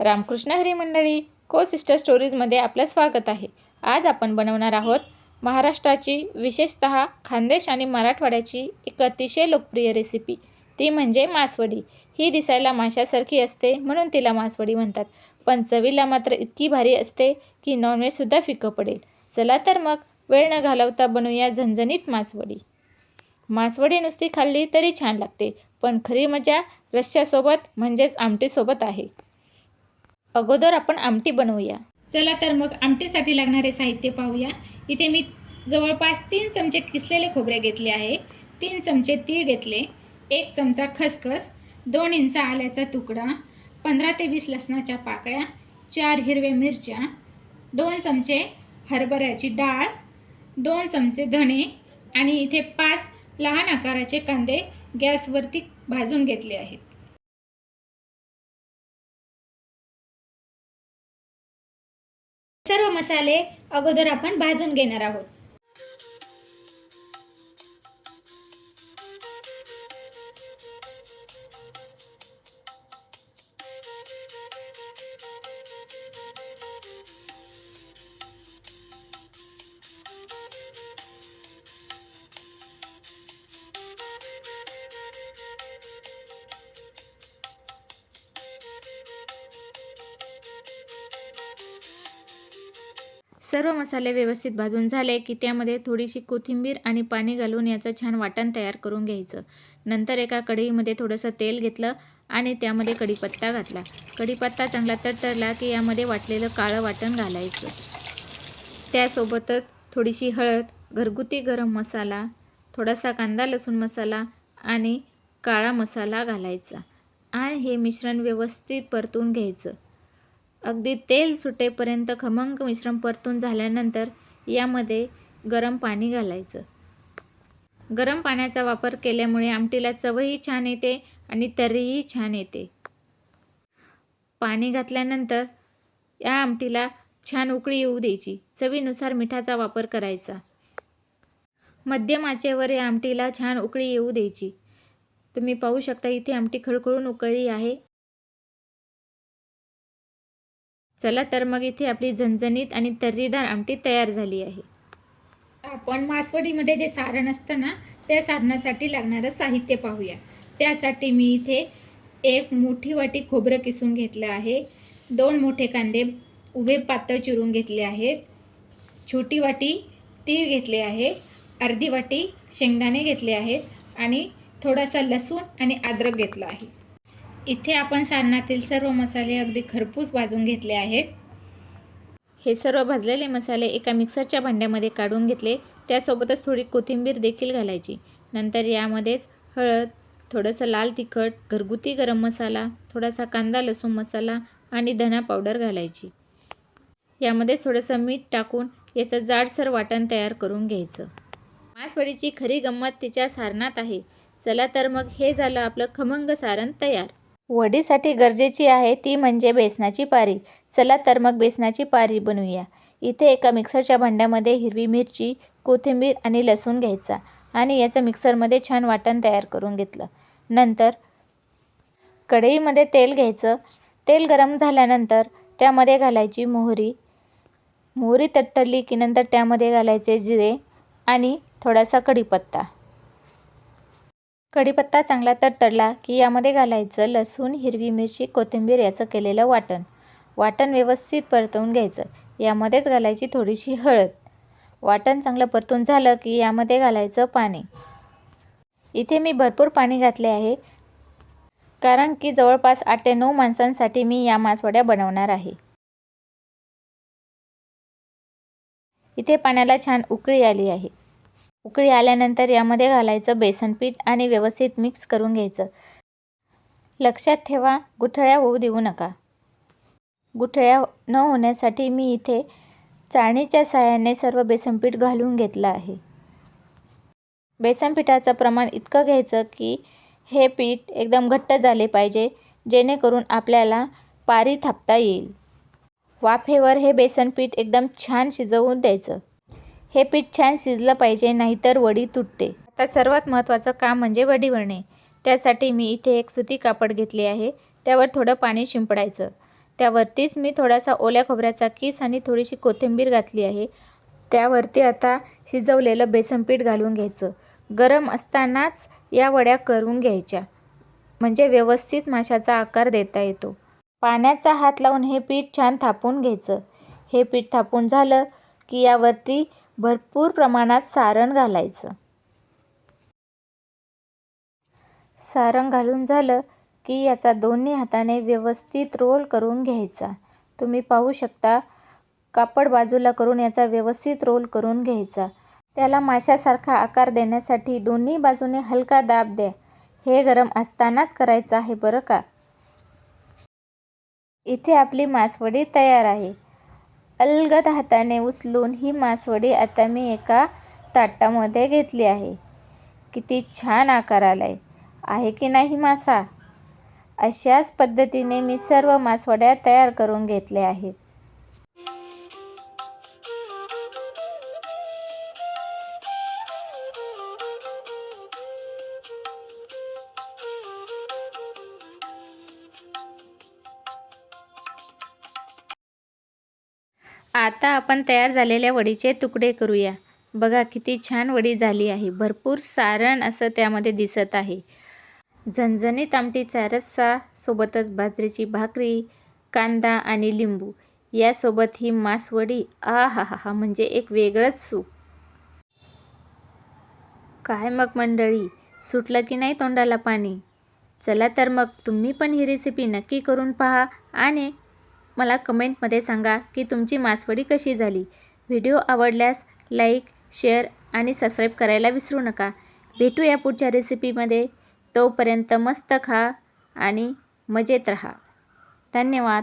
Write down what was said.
रामकृष्ण हरी मंडळी को सिस्टर स्टोरीजमध्ये आपलं स्वागत आहे. आज आपण बनवणार आहोत महाराष्ट्राची विशेषत खानदेश आणि मराठवाड्याची एक अतिशय लोकप्रिय रेसिपी ती म्हणजे मासवडी. ही दिसायला माशासारखी असते म्हणून तिला मासवडी म्हणतात. पण चवीला मात्र इतकी भारी असते की नॉनव्हेजसुद्धा फिकं पडेल. चला तर मग वेळ न घालवता बनवूया झणझणीत मासवडी. मासवडी नुसती खाल्ली तरी छान लागते पण खरी मजा रश्श्यासोबत म्हणजेच आमटीसोबत आहे. अगोदर आपण आमटी बनवूया. चला तर मग आमटीसाठी लागणारे साहित्य पाहूया. इथे मी जवळपास तीन चमचे किसलेले खोबरे घेतले आहे. तीन चमचे तीळ घेतले. एक चमचा खसखस दोन इंच आल्याचा तुकडा पंधरा ते वीस लसणाच्या पाकळ्या चार हिरव्या मिरच्या दोन चमचे हरभऱ्याची डाळ दोन चमचे धणे आणि इथे पाच लहान आकाराचे कांदे गॅसवरती भाजून घेतले आहेत. सर्व मसाले अगोदर आपण भाजून घेणार आहोत. सर्व मसाले व्यवस्थित भाजून झाले की त्यामध्ये थोडीशी कोथिंबीर आणि पाणी घालून याचं छान वाटण तयार करून घ्यायचं. नंतर एका कढईमध्ये थोडंसं तेल घेतलं आणि त्यामध्ये कढीपत्ता घातला. कढीपत्ता चांगला तडतडला की यामध्ये वाटलेलं काळं वाटण घालायचं. त्यासोबतच थोडीशी हळद घरगुती गरम मसाला थोडासा कांदा लसूण मसाला आणि काळा मसाला घालायचा. आणि हे मिश्रण व्यवस्थित परतून घ्यायचं. अगदी तेल सुटेपर्यंत खमंग मिश्रण परतून झाल्यानंतर यामध्ये गरम पाणी घालायचं. गरम पाण्याचा वापर केल्यामुळे आमटीला चवही छान येते आणि तर्रीही छान येते. पाणी घातल्यानंतर या आमटीला छान उकळी येऊ द्यायची. चवीनुसार मिठाचा वापर करायचा. मध्यम आचेवर या आमटीला छान उकळी येऊ द्यायची. तुम्ही पाहू शकता इथे आमटी खळखळून उकळली आहे. चला तर मग इथे आपली झणझणीत आणि तर्रीदार आमटी तयार झाली आहे. आपण मासवडीमध्ये जे सारण असतं ना त्या सारणासाठी लागणारं साहित्य पाहूया. त्यासाठी मी इथे एक मोठी वाटी खोबरं किसून घेतलं आहे. दोन मोठे कांदे उभे पातळ चिरून घेतले आहेत. छोटी वाटी तीळ घेतले आहे. अर्धी वाटी शेंगदाणे घेतले आहेत. आणि थोडासा लसूण आणि अद्रक घेतलं आहे. इथे आपण सारणातील सर्व मसाले अगदी खरपूस भाजून घेतले आहेत. हे सर्व भाजलेले मसाले एका मिक्सरच्या भांड्यामध्ये काढून घेतले. त्यासोबतच थोडी कोथिंबीर देखील घालायची. नंतर यामध्येच हळद थोडंसं लाल तिखट घरगुती गरम मसाला थोडासा कांदा लसूण मसाला आणि धना पावडर घालायची. यामध्ये थोडंसं मीठ टाकून याचं जाडसर वाटण तयार करून घ्यायचं. मासवडीची खरी गंमत तिच्या सारणात आहे. चला तर मग हे झालं आपलं खमंग सारण तयार. वडीसाठी गरजेची आहे ती म्हणजे बेसनाची पारी. चला तर मग बेसनाची पारी बनवूया. इथे एका मिक्सरच्या भांड्यामध्ये हिरवी मिरची कोथिंबीर आणि लसूण घ्यायचा आणि याचं मिक्सरमध्ये छान वाटण तयार करून घेतलं. नंतर कढईमध्ये तेल घ्यायचं. तेल गरम झाल्यानंतर त्यामध्ये घालायची मोहरी. मोहरी तट्टरली की नंतर त्यामध्ये घालायचे जिरे आणि थोडासा कढीपत्ता. कढीपत्ता चांगला तडतडला की यामध्ये घालायचं लसूण हिरवी मिरची कोथिंबीर याचं केलेलं वाटण. वाटण व्यवस्थित परतवून घ्यायचं. यामध्येच घालायची थोडीशी हळद. वाटण चांगलं परतून झालं की यामध्ये घालायचं पाणी. इथे मी भरपूर पाणी घातले आहे कारण की जवळपास आठ ते नऊ माणसांसाठी मी या मासवड्या बनवणार आहे. इथे पाण्याला छान उकळी आली आहे. उकळी आल्यानंतर यामध्ये घालायचं बेसन पीठ आणि व्यवस्थित मिक्स करून घ्यायचं. लक्षात ठेवा गुठळ्या होऊ देऊ नका. गुठळ्या न होण्यासाठी मी इथे चाळणीच्या सहाय्याने सर्व बेसन पीठ घालून घेतलं आहे. बेसन पिठाचं प्रमाण इतकं घ्यायचं की हे पीठ एकदम घट्ट झाले पाहिजे जेणेकरून आपल्याला पारी थापता येईल. वाफेवर हे बेसन पीठ एकदम छान शिजवून द्यायचं. हे पीठ छान शिजलं पाहिजे नाहीतर वडी तुटते. आता सर्वात महत्त्वाचं काम म्हणजे वडी वळणे त्यासाठी मी इथे एक सुती कापड घेतले आहे. त्यावर थोडं पाणी शिंपडायचं. त्यावरतीच मी थोडासा ओल्या खोबऱ्याचा किस आणि थोडीशी कोथिंबीर घातली आहे. त्यावरती आता शिजवलेलं बेसनपीठ घालून घ्यायचं. गरम असतानाच या वड्या करून घ्यायच्या. म्हणजे व्यवस्थित माशाचा आकार देता येतो. पाण्याचा हात लावून हे पीठ छान थापून घ्यायचं. हे पीठ थापून झालं की यावरती भरपूर प्रमाणात सारण घालायचं. सारण घालून झालं की याचा दोन्ही हाताने व्यवस्थित रोल करून घ्यायचा. तुम्ही पाहू शकता कापड बाजूला करून याचा व्यवस्थित रोल करून घ्यायचा. त्याला माशासारखा आकार देण्यासाठी दोन्ही बाजूने हलका दाब द्या. हे गरम असतानाच करायचं आहे बरं का? इथे आपली मासवडी तयार आहे. अलगद हाताने उचलून ही मासवडी आता मी एका ताटामध्ये घेतली आहे. किती छान आकार आहे आहे की नाही मासा? अशाच पद्धतीने मी सर्व मासवड्या तयार करून घेतल्या आहेत. आता आपण तयार झालेल्या वडीचे तुकडे करूया. बघा किती छान वडी झाली आहे. भरपूर सारण असं त्यामध्ये दिसत आहे. झणझणीत आमटीचा रस्सा सोबतच बाजरीची भाकरी कांदा आणि लिंबू. यासोबत ही मासवडी आ हा हा हा म्हणजे एक वेगळंच सूप काय मग मंडळी? सुटलं की नाही तोंडाला पाणी? चला तर मग तुम्ही पण ही रेसिपी नक्की करून पहा आणि मला कमेंटमध्ये सांगा की तुमची मासवडी कशी झाली. व्हिडिओ आवडल्यास लाईक शेअर आणि सबस्क्राईब करायला विसरू नका. भेटूया पुढच्या रेसिपीमध्ये. तोपर्यंत मस्त खा आणि मजेत रहा. धन्यवाद.